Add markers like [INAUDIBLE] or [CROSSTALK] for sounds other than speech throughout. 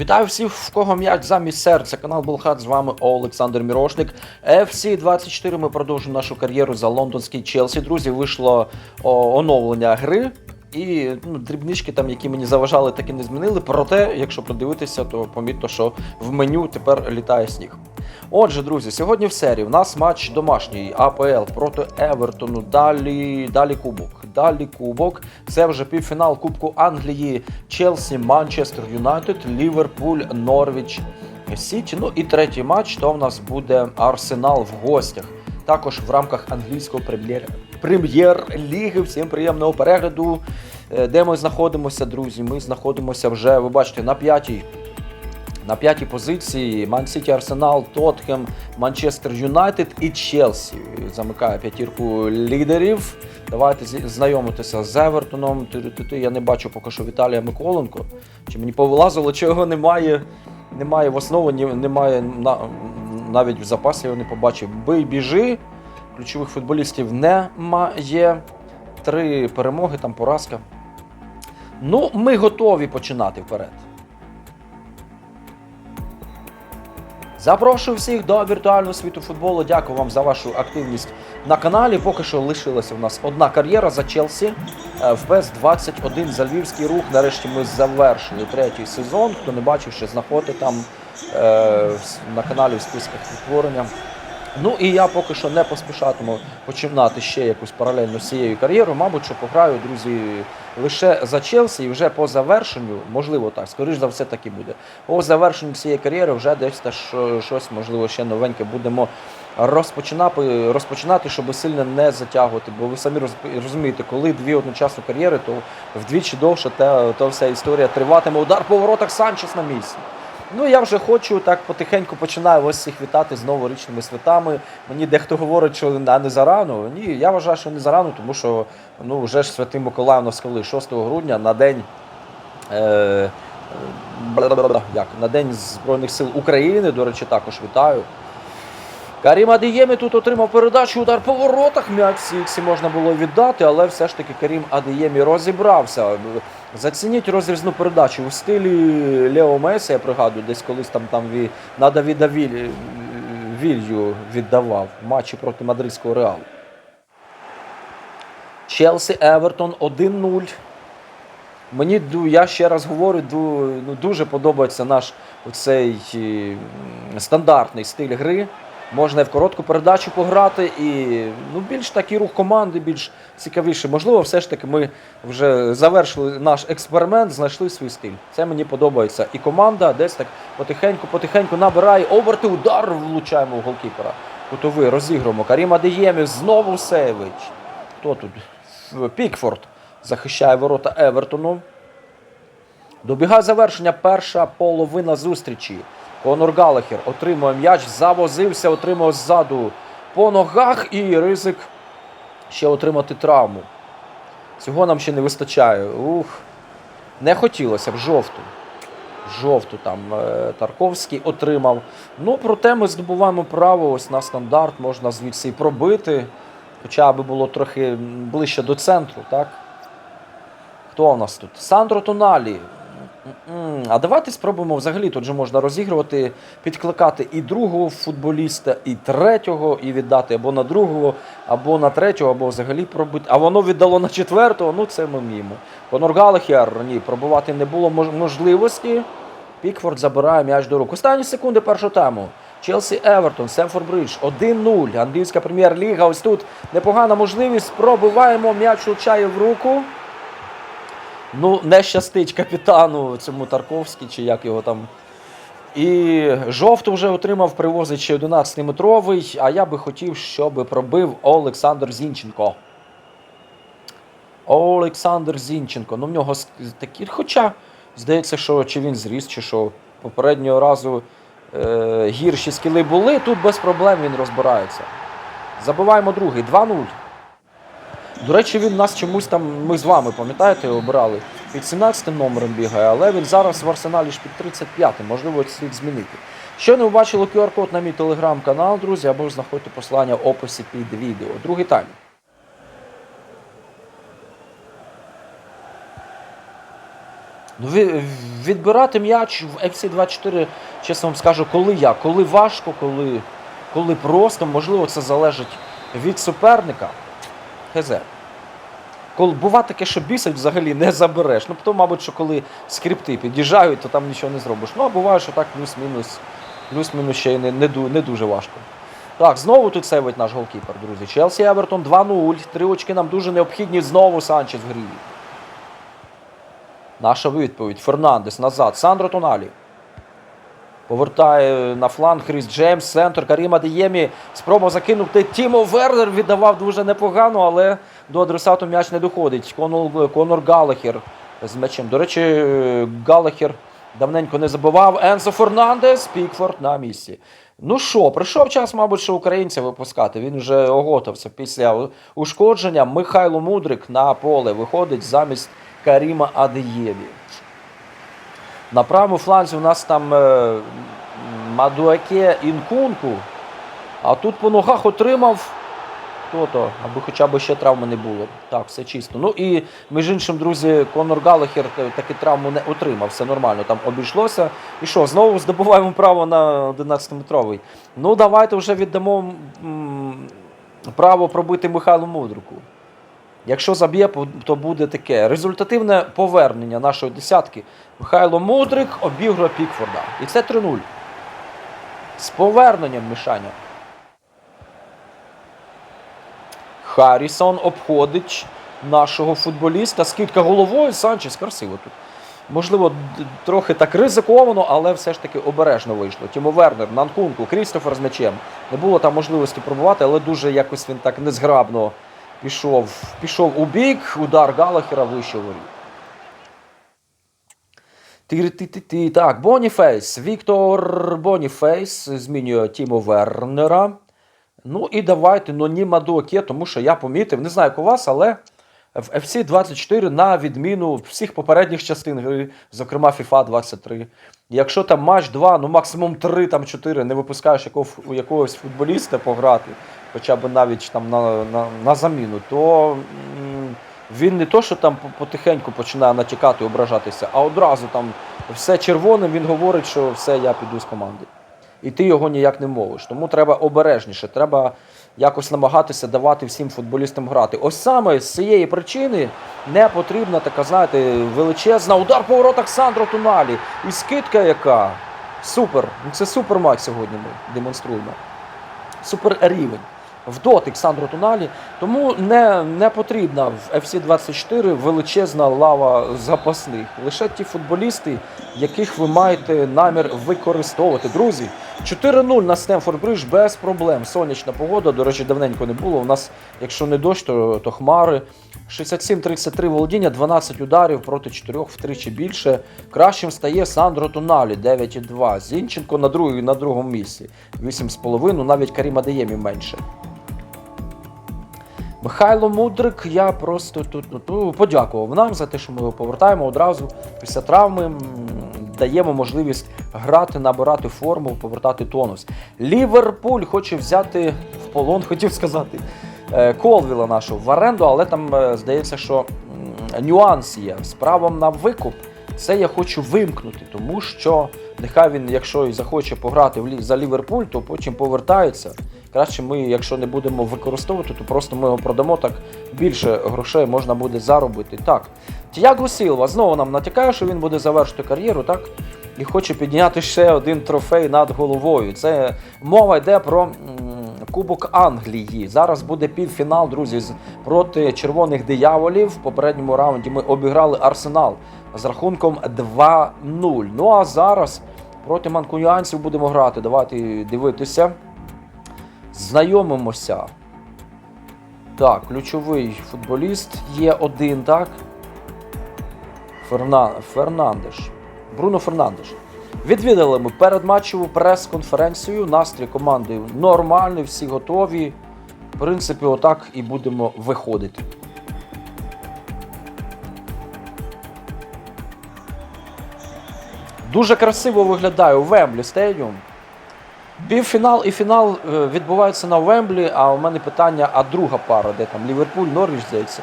Вітаю всіх, в кого м'яч замість серця. Канал Булхат. З вами Олександр Мірошник. FC 24 Ми продовжуємо нашу кар'єру за лондонський Челсі. Друзі, вийшло о, оновлення гри. І ну, дрібнички, там, які мені заважали, так і не змінили. Проте, якщо подивитися, то помітно, що в меню тепер літає сніг. Отже, друзі, сьогодні в серії в нас матч домашній АПЛ проти Евертону. Далі, далі кубок. Далі кубок. Це вже півфінал Кубку Англії, Челсі, Манчестер Юнайтед, Ліверпуль, Норвіч, Сіті. Ну і третій матч то в нас буде Арсенал в гостях. Також в рамках англійського прем'єр- прем'єр-ліги. Всім приємного перегляду. Е, Де ми знаходимося, друзі? Ми знаходимося вже, ви бачите, на п'ятій на п'ятій позиції Ман Сіті, Арсенал, Тотхем, Манчестер Юнайтед і Челсі. Замикає п'ятірку лідерів. Давайте знайомитися з Евертоном. Я не бачу поки що Віталія Миколенко. Чи мені повилазило, чи його немає. Немає в основі, ні- немає на, навіть в запасі я не побачив. Бий, біжи. Ключових футболістів немає. Три перемоги, там поразка. Ну, ми готові починати вперед. Запрошую всіх до віртуального світу футболу. Дякую вам за вашу активність на каналі. Поки що лишилася в нас одна кар'єра за Челсі. Е, В БЕС 21 за львівський рух. Нарешті ми завершили третій сезон. Хто не бачив, ще знаходить там е, на каналі в списках відтворення. Ну і я поки що не поспішатиму починати ще якусь паралельно з цією кар'єрою. Мабуть, що пограю, друзі, лише за Челсі і вже по завершенню, можливо так, скоріш за все так і буде. По завершенню цієї кар'єри вже десь е, щось, можливо, ще новеньке будемо розпочинати, розпочинати, щоб сильно не затягувати. Бо ви самі розумієте, коли дві одночасно кар'єри, то вдвічі довше та, та вся історія триватиме. Удар по воротах Санчес на місці. Ну, я вже хочу так потихеньку починаю ось всіх вітати з новорічними святами. Мені дехто говорить, що а не зарано. Ні, я вважаю, що не зарано, тому що ну, вже ж Святий Миколаїв нас коли 6 грудня на день. Е, бла-бла-бла, як, на День Збройних сил України, до речі, також вітаю. Карім Адіємі тут отримав передачу, удар по воротах. М'яч Сіксі можна було віддати, але все ж таки Карім Адіємі розібрався. Зацініть розрізну передачу у стилі Лео Месі, я пригадую, десь колись там, там ві- на Давіда Віль, Вілью віддавав в матчі проти мадридського реалу. Челсі Евертон 1-0. Мені я ще раз говорю, ну, дуже подобається наш оцей стандартний стиль гри. Можна і в коротку передачу пограти, і ну, більш такий рух команди, більш цікавіше. Можливо, все ж таки ми вже завершили наш експеримент, знайшли свій стиль. Це мені подобається. І команда десь так потихеньку-потихеньку набирає оберти, удар влучаємо в голкіпера. Кутовий розігруємо. Карім Адеємів знову Севич. Хто тут? Пікфорд захищає ворота Евертону. Добігає завершення перша половина зустрічі. Конор Галахер отримує м'яч, завозився, отримав ззаду по ногах і ризик ще отримати травму. Цього нам ще не вистачає. Ух. Не хотілося б жовту. Жовту там е, Тарковський отримав. Ну, проте ми здобуваємо право ось на стандарт, можна звідси і пробити. Хоча би було трохи ближче до центру, так? Хто у нас тут? Сандро Тоналі. А давайте спробуємо взагалі. Тут же можна розігрувати, підкликати і другого футболіста, і третього, і віддати або на другого, або на третього, або взагалі пробити. А воно віддало на четвертого, ну це ми вміємо. Конор Галахер, ні, пробувати не було можливості. Пікфорд забирає м'яч до рук. Останні секунди першого тайму. Челсі Евертон, Семфорд Бридж 1-0. Англійська прем'єр-ліга. Ось тут непогана можливість. Пробиваємо м'яч влучає в руку. Ну, не щастить капітану цьому Тарковський, чи як його там. І жовту вже отримав привозичі 11-метровий, а я би хотів, щоб пробив Олександр Зінченко. Олександр Зінченко. Ну, в нього такі. Хоча, здається, що чи він зріс, чи що попереднього разу е, гірші скіли були, тут без проблем він розбирається. Забиваємо другий, 2-0. До речі, він нас чомусь там, ми з вами, пам'ятаєте, обирали. Під 17 номером бігає, але він зараз в арсеналі ж під 35-м, можливо, слід змінити. Що не побачили QR-код на мій телеграм-канал, друзі, або знаходьте посилання в описі під відео. Другий тайм. Ну, відбирати м'яч в FC24, чесно вам скажу, коли як, коли важко, коли, коли просто, можливо, це залежить від суперника. ХЗ. Коли бува таке, що бісить взагалі не забереш. Ну, то, мабуть, що коли скрипти під'їжджають, то там нічого не зробиш. Ну, а буває, що так плюс-мінус, плюс-мінус ще й не, не, не дуже важко. Так, знову тут сейвить наш голкіпер, друзі. Челсі Евертон 2-0. Три очки нам дуже необхідні. Знову Санчес в грі. Наша відповідь. Фернандес назад. Сандро Тоналі. Повертає на фланг Кріс Джеймс, центр Каріма Деємі. Спробував закинути. Тімо Вернер віддавав дуже непогано, але до адресату м'яч не доходить. Конор, Конор Галахер з м'ячем. До речі, Галахер давненько не забував. Енсо Фернандес, Пікфорд на місці. Ну що, прийшов час, мабуть, що українця випускати. Він вже оготовся після ушкодження. Михайло Мудрик на поле виходить замість Каріма Адеєві. На правому фланзі у нас там е, Мадуаке Інкунку. А тут по ногах отримав хто-то, аби хоча б ще травми не було. Так, все чисто. Ну і між іншим, друзі, Конор Галахер таки травму не отримав. Все нормально, там обійшлося. І що, знову здобуваємо право на 11-метровий. Ну, давайте вже віддамо м, право пробити Михайлу Мудрику. Якщо заб'є, то буде таке результативне повернення нашої десятки. Михайло Мудрик обігрує Пікфорда. І це 3-0. З поверненням Мішаня. Харрісон обходить нашого футболіста. Скидка головою. Санчес красиво тут. Можливо, трохи так ризиковано, але все ж таки обережно вийшло. Тімо Вернер, Нанкунку, Крістофер з м'ячем. Не було там можливості пробувати, але дуже якось він так незграбно пішов, пішов у бік. Удар Галахера вище воріт. Ти-ти-ти-ти. Так, Боніфейс. Віктор Боніфейс змінює Тімо Вернера. Ну і давайте, ну ні Мадуаке, тому що я помітив, не знаю, як у вас, але в FC 24 на відміну всіх попередніх частин гри, зокрема FIFA 23. Якщо там матч 2, ну максимум 3, там 4, не випускаєш якого, якогось футболіста пограти, хоча б навіть там на, на, на заміну, то він не то, що там потихеньку починає натякати, ображатися, а одразу там все червоним, він говорить, що все, я піду з команди. І ти його ніяк не мовиш. Тому треба обережніше, треба якось намагатися давати всім футболістам грати. Ось саме з цієї причини не потрібна така, знаєте, величезна удар по воротах Сандро Туналі. І скидка яка. Супер. Ну, Це супер матч сьогодні ми демонструємо. Супер рівень. В дотик Сандро Туналі. Тому не, не потрібна в FC 24 величезна лава запасних. Лише ті футболісти, яких ви маєте намір використовувати. Друзі, 4-0 на Стемфорд Бридж без проблем. Сонячна погода, до речі, давненько не було. У нас, якщо не дощ, то, то хмари. 67-33 володіння, 12 ударів проти 4 втричі більше. Кращим стає Сандро Туналі 9,2. Зінченко на, другій, на другому місці. 8,5, навіть Каріма Деємі менше. Михайло Мудрик, я просто тут ну, ну, подякував нам за те, що ми його повертаємо одразу після травми. Даємо можливість грати, набирати форму, повертати тонус. Ліверпуль хоче взяти в полон, [LAUGHS] хотів сказати, е, Колвіла нашого в оренду, але там е, здається, що нюанс є з правом на викуп. Це я хочу вимкнути, тому що нехай він, якщо і захоче пограти за Ліверпуль, то потім повертається. Краще ми, якщо не будемо використовувати, то просто ми його продамо так більше грошей можна буде заробити. Так, Тіаго Сілва знову нам натякає, що він буде завершити кар'єру, так? І хоче підняти ще один трофей над головою. Це мова йде про Кубок Англії. Зараз буде півфінал, друзі, проти червоних дияволів. В попередньому раунді ми обіграли Арсенал з рахунком 2-0. Ну а зараз проти манкуніанців будемо грати. Давайте дивитися. Знайомимося. Так, ключовий футболіст є один, так? Ферна... Фернандеш. Бруно Фернандеш. Відвідали ми передматчеву прес-конференцію. Настрій команди нормальний, всі готові. В принципі, отак і будемо виходити. Дуже красиво виглядає Вемблі Стадіум. Півфінал і фінал е, відбуваються на Вемблі, а у мене питання, а друга пара, де там Ліверпуль, Норвіч, здається.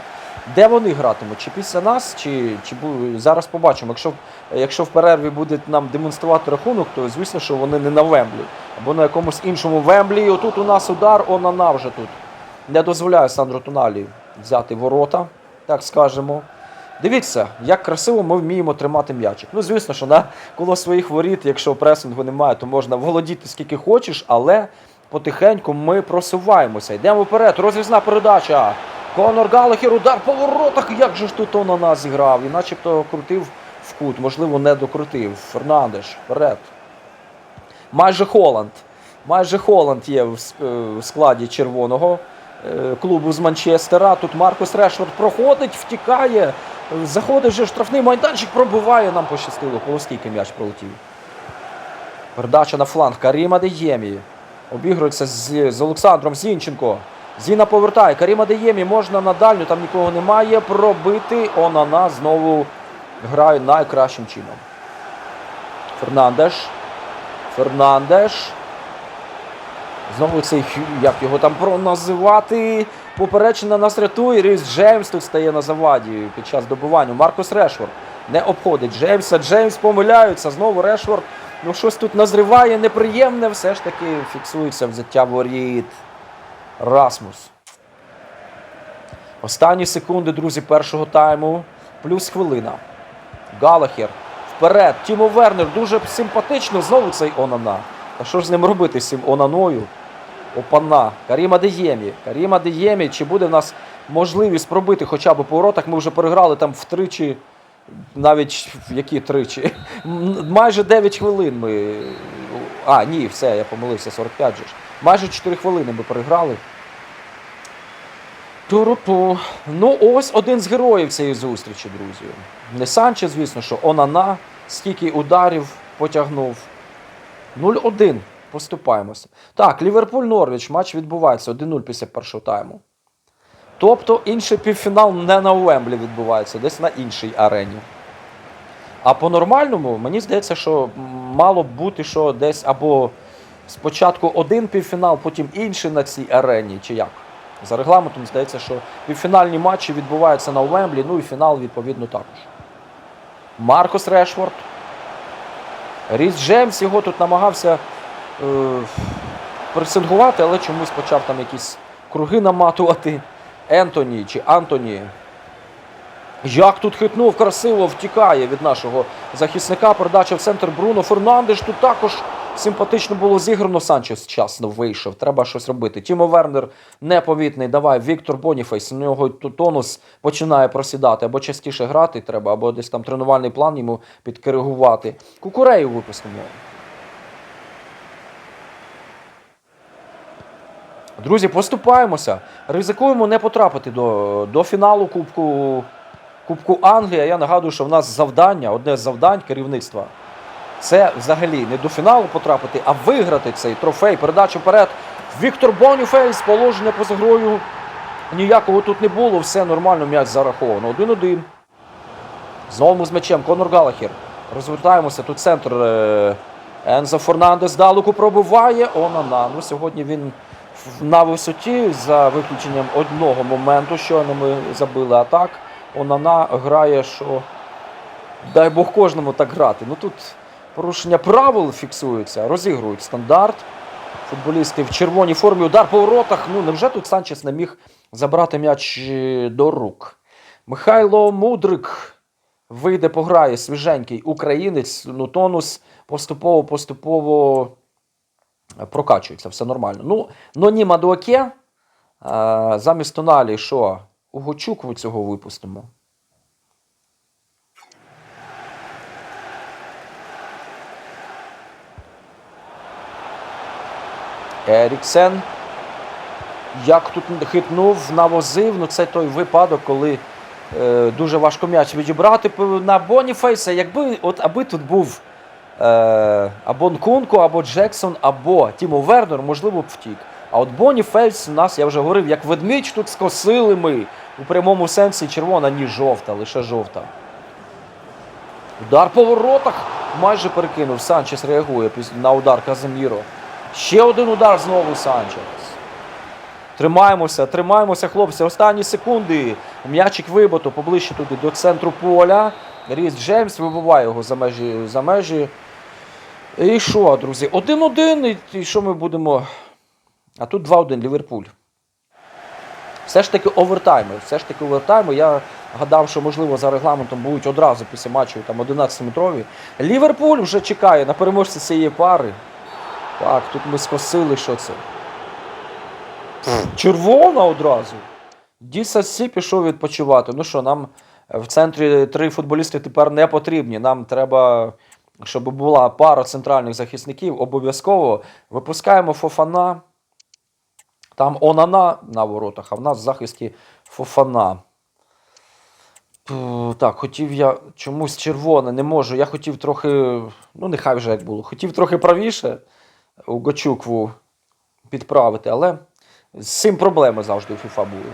Де вони гратимуть? Чи після нас, чи, чи зараз побачимо. Якщо, якщо в перерві буде нам демонструвати рахунок, то звісно, що вони не на Вемблі. Або на якомусь іншому Вемблі. Отут у нас удар, Онана вже тут. Не дозволяє Сандру Тоналі взяти ворота, так скажемо. Дивіться, як красиво ми вміємо тримати м'ячик. Ну, звісно, що на коло своїх воріт, якщо пресингу немає, то можна володіти скільки хочеш, але потихеньку ми просуваємося. Йдемо вперед. Розрізна передача. Конор Галахер, удар по воротах. Як же ж тут на нас зіграв? І начебто крутив в кут, можливо, не докрутив. Фернандеш, вперед. Майже Холланд. Майже Холланд є е, в складі червоного е, клубу з Манчестера. Тут Маркус Решфорд проходить, втікає. Заходить вже штрафний майданчик, пробиває. Нам пощастило. Полоскійки м'яч пролетів. Передача на фланг. Каріма Деємі. Обігрується з, з Олександром Зінченко. Зіна повертає. Каріма Деємі можна на дальню, там нікого немає. Пробити. Онана знову грає найкращим чином. Фернандеш. Фернандеш. Знову цей як його там проназивати. Поперечина нас рятує. Ріс Джеймс тут стає на заваді під час добування. Маркус Решфорд не обходить Джеймса. Джеймс помиляється. Знову Решфорд. Ну щось тут назриває неприємне. Все ж таки фіксується взяття воріт. Расмус. Останні секунди, друзі, першого тайму. Плюс хвилина. Галахер. Вперед. Тімо Вернер дуже симпатично. Знову цей Онана. Та що ж з ним робити з цим Онаною? Опана. Каріма Деємі. Каріма Деємі. Чи буде в нас можливість пробити хоча б по воротах? Ми вже переграли там втричі, навіть які тричі. Майже 9 хвилин ми. А, ні, все, я помилився, 45 же ж. Майже 4 хвилини ми переграли. Туру-ту. Ну, ось один з героїв цієї зустрічі, друзі. Не Санче, звісно, що Онана, скільки ударів потягнув. 0-1. Поступаємося. Так, Ліверпуль Норвіч. Матч відбувається 1-0 після першого тайму. Тобто інший півфінал не на Уемблі відбувається, десь на іншій арені. А по-нормальному, мені здається, що мало б бути, що десь або спочатку один півфінал, потім інший на цій арені, чи як. За регламентом здається, що півфінальні матчі відбуваються на Уемблі, ну і фінал, відповідно, також. Маркос Решфорд. Ріс Джеймс його тут намагався пресингувати, але чомусь почав там якісь круги наматувати. Ентоні чи Антоні. Як тут хитнув, красиво втікає від нашого захисника. Передача в центр Бруно Фернандеш. Тут також симпатично було зіграно. Санчес вчасно вийшов. Треба щось робити. Тімо Вернер непомітний. Давай, Віктор Боніфейс. У нього тонус починає просідати. Або частіше грати треба, або десь там тренувальний план йому підкоригувати. Кукурею випустимо. Друзі, поступаємося. Ризикуємо не потрапити до, до фіналу Кубку, Кубку Англії. Я нагадую, що в нас завдання, одне з завдань керівництва. Це взагалі не до фіналу потрапити, а виграти цей трофей. Передачу вперед. Віктор Боніфейс, положення поза грою. Ніякого тут не було, все нормально, м'яч зараховано. 1-1. Знову з м'ячем Конор Галахер. Розвертаємося. Тут центр. е, Ензо Фернандес далеко пробиває. Онана. Ну, сьогодні він на висоті за виключенням одного моменту. Щойно ми забили атак. Онана грає, що дай Бог кожному так грати. Ну тут порушення правил фіксуються, розігрують стандарт. Футболісти в червоній формі удар по воротах. Ну невже тут Санчес не міг забрати м'яч до рук? Михайло Мудрик вийде, пограє свіженький українець. Ну, тонус поступово-поступово прокачується, все нормально. Ну, Ноні Мадуаке, а, замість Тоналі, що? Угочук цього випустимо. Еріксен. Як тут хитнув, навозив. Ну це той випадок, коли е, дуже важко м'яч відібрати на Боніфейса. Якби от аби тут був е, або Нкунку, або Джексон, або Тімо Вернер, можливо б втік. А от Боніфейс у нас, я вже говорив, як ведмідь тут скосили ми. У прямому сенсі червона, ні жовта, лише жовта. Удар по воротах. Майже перекинув. Санчес реагує на удар Казиміро. Ще один удар знову Санчес. Тримаємося, тримаємося, хлопці. Останні секунди. М'ячик вибито поближче туди до центру поля. Ріс Джеймс вибиває його за межі. За межі. І що, друзі? 1-1. І- що ми будемо. А тут 2-1 Ліверпуль. Все ж таки овертайми. Все ж таки овертайми. Я гадав, що можливо за регламентом будуть одразу після матчу там 11-метрові. Ліверпуль вже чекає на переможця цієї пари. Так, тут ми скосили, що це. Червона одразу. Діса Сі пішов відпочивати. Ну що, нам в центрі три футболісти тепер не потрібні. Нам треба, щоб була пара центральних захисників. Обов'язково випускаємо Фофана. Там Онана на воротах, а в нас в захисті Фофана. Так, хотів я чомусь червоне, не можу. Я хотів трохи, ну нехай вже як було. Хотів трохи правіше у Гочукву підправити, але з цим проблеми завжди у FIFA були.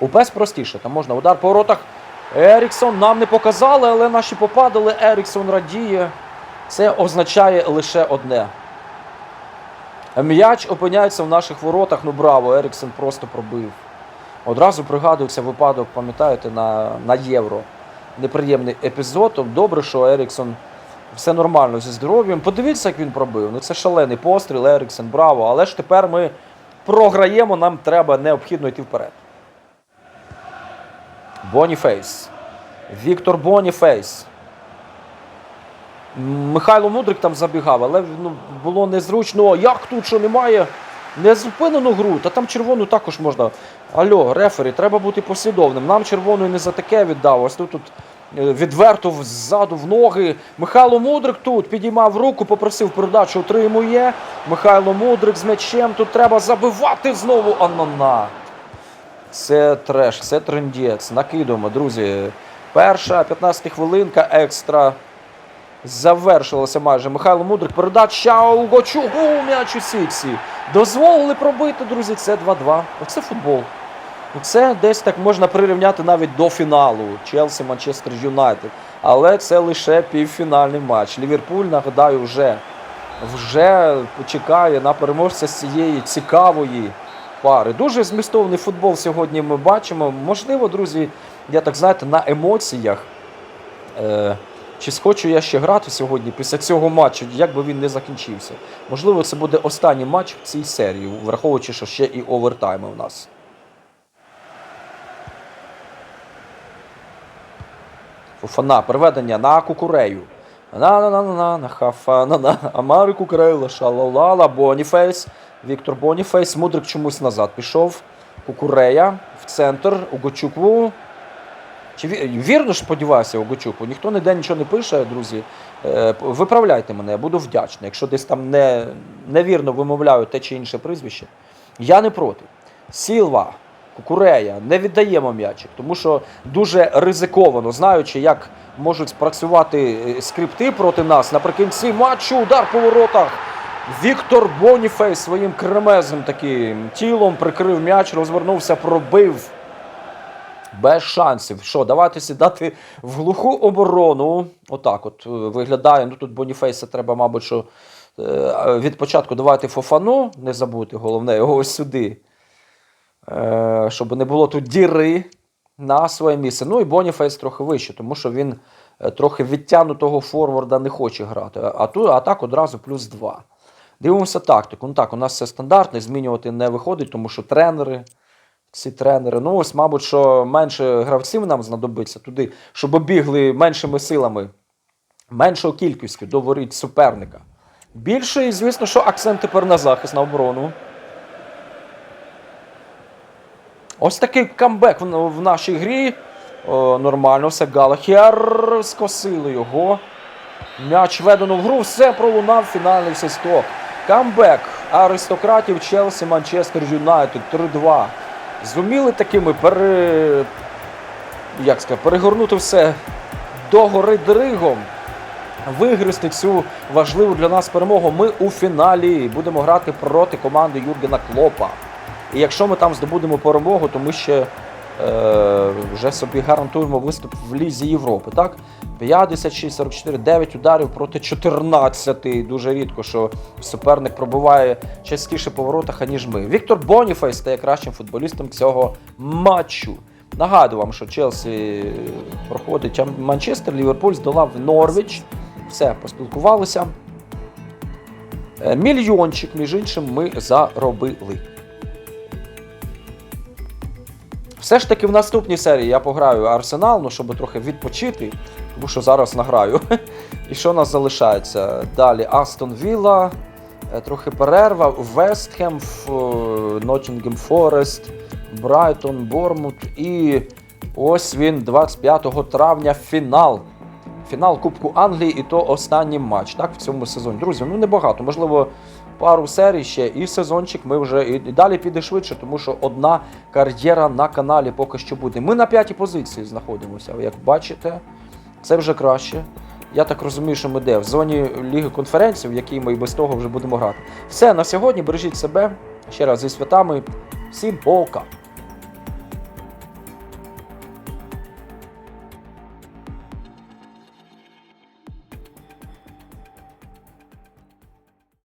У PES простіше, там можна удар по воротах. Еріксон нам не показали, але наші попадали. Еріксон радіє. Це означає лише одне. М'яч опиняється в наших воротах. Ну браво, Еріксон просто пробив. Одразу пригадується випадок, пам'ятаєте, на, на євро. Неприємний епізод. Добре, що Еріксон все нормально зі здоров'ям. Подивіться, як він пробив. Ну це шалений постріл, Еріксон, браво. Але ж тепер ми програємо, нам треба необхідно йти вперед. Боніфейс. Віктор Боніфейс. Михайло Мудрик там забігав, але ну, було незручно. Як тут що немає? Не зупинену гру, та там червону також можна. Альо, рефері, треба бути послідовним. Нам червону не за таке віддав. Ось тут, тут е, відверто ззаду в ноги. Михайло Мудрик тут підіймав руку, попросив передачу, отримує. Михайло Мудрик з м'ячем. Тут треба забивати знову Анана. Це треш, це трендець. Накидуємо, друзі. Перша 15 хвилинка екстра. Завершилося майже. Михайло Мудрик. Передача у Гочугу м'яч у Сіксі. Дозволили пробити, друзі. Це 2-2. Оце футбол. Це десь так можна прирівняти навіть до фіналу Челсі Манчестер Юнайтед. Але це лише півфінальний матч. Ліверпуль, нагадаю, вже, вже чекає на переможця з цієї цікавої пари. Дуже змістовний футбол сьогодні ми бачимо. Можливо, друзі, я так знаєте, на емоціях. Е, чи схочу я ще грати сьогодні після цього матчу, як би він не закінчився. Можливо, це буде останній матч в цій серії, враховуючи, що ще і овертайми у нас. Фуфана, переведення на кукурею. на на на на на на хафа на на Амари Кукурейла, шалалала, Боніфейс. Віктор Боніфейс. Мудрик чомусь назад пішов. Кукурея в центр. Угочукву. Чи вірно ж сподіваюся, Огочуку? Ніхто ніде нічого не пише, друзі. Е, Виправляйте мене, я буду вдячний. Якщо десь там не, невірно вимовляю те чи інше прізвище, я не проти. Сілва, Кукурея, не віддаємо м'ячик, тому що дуже ризиковано, знаючи, як можуть спрацювати е, скрипти проти нас. Наприкінці матчу удар по воротах. Віктор Боніфей своїм кремезним таким тілом прикрив м'яч, розвернувся, пробив. Без шансів. Що, давайте сідати в глуху оборону. Отак от е, виглядає. Ну тут Боніфейса треба, мабуть, що е, від початку давати Фофану, не забути, головне, його ось сюди. Е, Щоб не було тут діри на своє місце. Ну і Боніфейс трохи вище, тому що він трохи відтягнутого форварда не хоче грати. А, ту, а так одразу плюс 2. Дивимося тактику. Ну так, у нас все стандартне, змінювати не виходить, тому що тренери ці тренери. Ну, ось, мабуть, що менше гравців нам знадобиться туди, щоб бігли меншими силами, меншою кількістю до суперника. Більше, звісно, що акцент тепер на захист, на оборону. Ось такий камбек в нашій грі. О, нормально, все Галахер скосили його. М'яч введено в гру, все пролунав фінальний свисток. Камбек аристократів Челсі Манчестер Юнайтед 3-2. Зуміли такими пере... як сказати, перегорнути все догори дригом. Вигризти цю важливу для нас перемогу. Ми у фіналі будемо грати проти команди Юргена Клопа. І якщо ми там здобудемо перемогу, то ми ще вже собі гарантуємо виступ в Лізі Європи. Так? 56, 44, 9 ударів проти 14. Дуже рідко, що суперник пробуває частіше по воротах, аніж ми. Віктор Боніфей стає кращим футболістом цього матчу. Нагадую вам, що Челсі проходить Манчестер, Ліверпуль здолав Норвіч. Все, поспілкувалися. Е, Мільйончик, між іншим, ми заробили. Все ж таки в наступній серії я пограю Арсенал, ну, щоб трохи відпочити, тому що зараз награю. [LAUGHS] І що у нас залишається? Далі Астон Вілла, е, трохи перерва, Вестхем, Ноттінгем Форест, Брайтон, Бормут і ось він 25 травня фінал. Фінал Кубку Англії, і то останній матч так, в цьому сезоні. Друзі, ну небагато. Можливо, пару серій ще, і сезончик ми вже і, далі піде швидше, тому що одна кар'єра на каналі поки що буде. Ми на п'ятій позиції знаходимося. Як бачите, це вже краще. Я так розумію, що ми де в зоні Ліги конференцій, в якій ми і без того вже будемо грати. Все на сьогодні. Бережіть себе. Ще раз зі святами. Всім пока!